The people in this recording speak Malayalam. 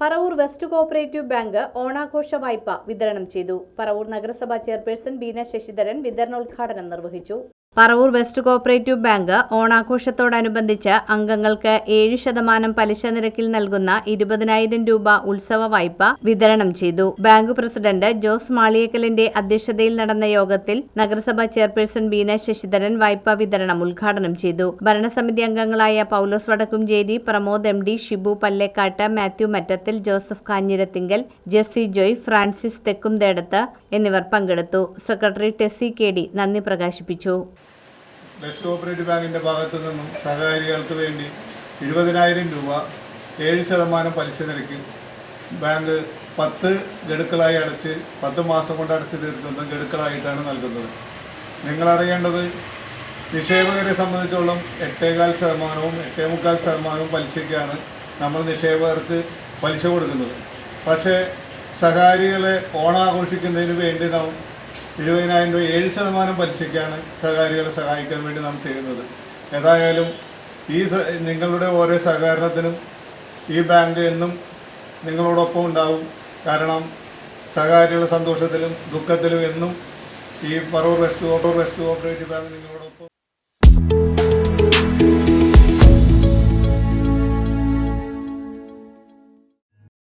പറവൂർ വെസ്റ്റ് കോഓപ്പറേറ്റീവ് ബാങ്ക് ഓണാഘോഷ വായ്പ വിതരണം ചെയ്തു. പറവൂർ നഗരസഭാ ചെയർപേഴ്സൺ ബീന ശശിധരൻ വിതരണോദ്ഘാടനം നിർവഹിച്ചു. പറവൂർ വെസ്റ്റ് കോഓപ്പറേറ്റീവ് ബാങ്ക് ഓണാഘോഷത്തോടനുബന്ധിച്ച് അംഗങ്ങൾക്ക് ഏഴ് ശതമാനം പലിശ നിരക്കിൽ നൽകുന്ന ഇരുപതിനായിരം രൂപ ഉത്സവ വായ്പ വിതരണം ചെയ്തു. ബാങ്ക് പ്രസിഡന്റ് ജോസ് മാളിയേക്കലിന്റെ അധ്യക്ഷതയിൽ നടന്ന യോഗത്തിൽ നഗരസഭാ ചെയർപേഴ്സൺ ബീന ശശിധരൻ വായ്പാ വിതരണം ഉദ്ഘാടനം ചെയ്തു. ഭരണസമിതി അംഗങ്ങളായ പൌലോസ് വടക്കുംചേരി പ്രമോദ് എം ഡി ഷിബു പല്ലേക്കാട്ട് മാത്യു മറ്റത്തിൽ ജോസഫ് കാഞ്ഞിരത്തിങ്കൽ ജെസ്സി ജോയ് ഫ്രാൻസിസ് തെക്കുംതേടത്ത് എന്നിവർ പങ്കെടുത്തു. സെക്രട്ടറി ടെസ്സി കെ ഡി നന്ദി പ്രകാശിപ്പിച്ചു. വെസ്റ്റ് കോപ്പറേറ്റീവ് ബാങ്കിന്റെ ഭാഗത്തു നിന്നും സഹകാരികൾക്ക് വേണ്ടി ഇരുപതിനായിരം രൂപ ഏഴ് ശതമാനം പലിശ നിരക്കിൽ ബാങ്ക് പത്ത് ഗഡുക്കളായി അടച്ച് പത്ത് മാസം കൊണ്ട് അടച്ചു തീർക്കുന്ന ഗഡുക്കളായിട്ടാണ് നൽകുന്നത്. നിങ്ങളറിയേണ്ടത് നിക്ഷേപകരെ സംബന്ധിച്ചോളം എട്ടേകാൽ ശതമാനവും എട്ടേ മുക്കാൽ ശതമാനവും പലിശയ്ക്കാണ് നമ്മൾ നിക്ഷേപകർക്ക് പലിശ കൊടുക്കുന്നത്. പക്ഷേ സഹകാരികളെ ഓണാഘോഷിക്കുന്നതിന് വേണ്ടി നാം ഇരുപതിനായിരം രൂപ ഏഴ് ശതമാനം പലിശയ്ക്കാണ് സഹകാരികളെ സഹായിക്കാൻ വേണ്ടി നാം ചെയ്യുന്നത്. ഏതായാലും ഈ നിങ്ങളുടെ ഓരോ സഹകരണത്തിനും ഈ ബാങ്ക് എന്നും നിങ്ങളോടൊപ്പം ഉണ്ടാവും. കാരണം സഹകാരികളുടെ സന്തോഷത്തിലും ദുഃഖത്തിലും എന്നും ഈ Paravur west auto west cooperative bank നിങ്ങളോടൊപ്പം